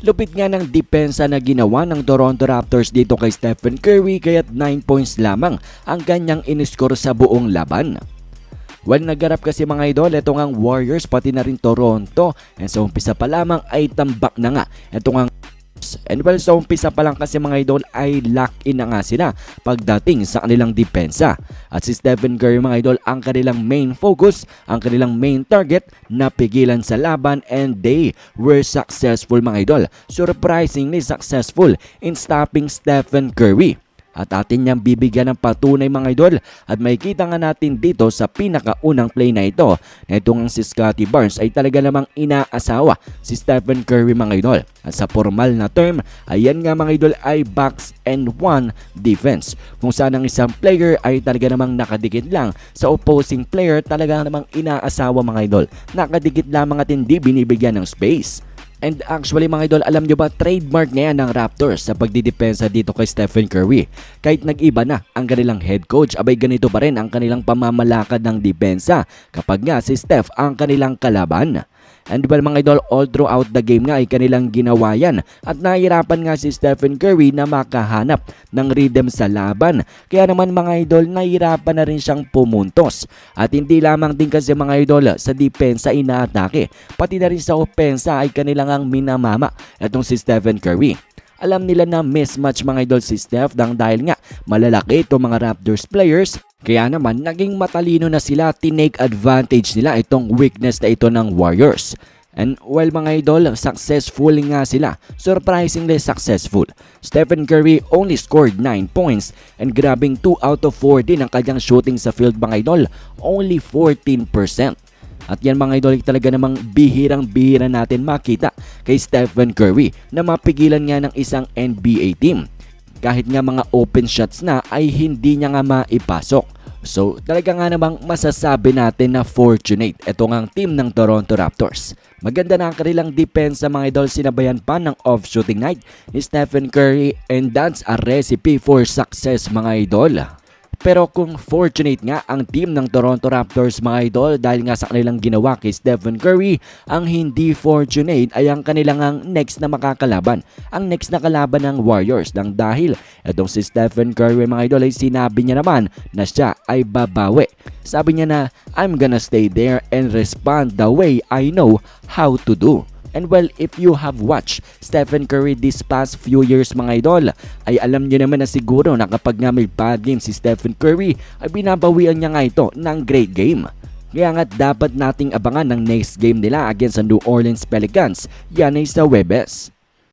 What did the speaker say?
Lupit nga ng depensa na ginawa ng Toronto Raptors dito kay Stephen Curry kaya't 9 points lamang ang kanyang iniscore sa buong laban. Well, naggarap kasi mga idol, ito nga ang Warriors pati na rin Toronto. And sa umpisa pa lamang ay tambak na nga. Ito nga ang And well, sa umpisa pa lang kasi mga idol ay lock in na nga sila pagdating sa kanilang depensa. At si Stephen Curry mga idol ang kanilang main focus, ang kanilang main target na pigilan sa laban and they were successful mga idol. Surprisingly successful in stopping Stephen Curry. At atin niyang bibigyan ng patunay mga idol at makikita nga natin dito sa pinakaunang play na ito na itong si Scotty Barnes ay talaga namang inaasawa si Stephen Curry mga idol. At sa formal na term, ayan nga mga idol ay box and one defense. Kung saan ang isang player ay talaga namang nakadikit lang sa opposing player talaga namang inaasawa mga idol. Nakadikit lamang at hindi binibigyan ng space. And actually mga idol, alam nyo ba, trademark ngayon ng Raptors sa pagdidepensa dito kay Stephen Curry. Kahit nag-iba na ang kanilang head coach, abay ganito pa rin ang kanilang pamamalakad ng depensa kapag nga si Steph ang kanilang kalaban. And well mga idol, all throughout the game nga ay kanilang ginawa yan at nahihirapan nga si Stephen Curry na makahanap ng rhythm sa laban. Kaya naman mga idol, nahihirapan na rin siyang pumuntos. At hindi lamang din kasi mga idol sa depensa inaatake, pati na rin sa opensa ay kanilang ang minamama itong si Stephen Curry. Alam nila na mismatch mga idol si Steph dang dahil nga malalaki itong mga Raptors players kaya naman, naging matalino na sila, tinake advantage nila itong weakness na ito ng Warriors. And well mga idol, successful nga sila. Surprisingly successful. Stephen Curry only scored 9 points and grabbing 2 out of 4 din ang kanyang shooting sa field mga idol. Only 14%. At yan mga idol talaga namang bihirang-bihira natin makita kay Stephen Curry na mapigilan nga ng isang NBA team kahit nga mga open shots na ay hindi niya nga maipasok. So talaga nga namang masasabi natin na fortunate ito nga team ng Toronto Raptors. Maganda na ang kanilang depensa mga idol sinabayan pa ng off-shooting night ni Stephen Curry and that's a recipe for success mga idol. Pero kung fortunate nga ang team ng Toronto Raptors mga idol dahil nga sa kanilang ginawa kay Stephen Curry, ang hindi fortunate ay ang kanilang ang next na makakalaban. Ang next na kalaban ng Warriors nang dahil itong si Stephen Curry mga idol ay sinabi niya naman na siya ay babawi. Sabi niya na, I'm gonna stay there and respond the way I know how to do. And well, if you have watched Stephen Curry this past few years mga idol, ay alam niyo naman na siguro na kapag nga may bad game si Stephen Curry, ay binabawian niya nga ito ng great game. Kaya nga dapat nating abangan ng next game nila against sa New Orleans Pelicans, yan ay sa Webes.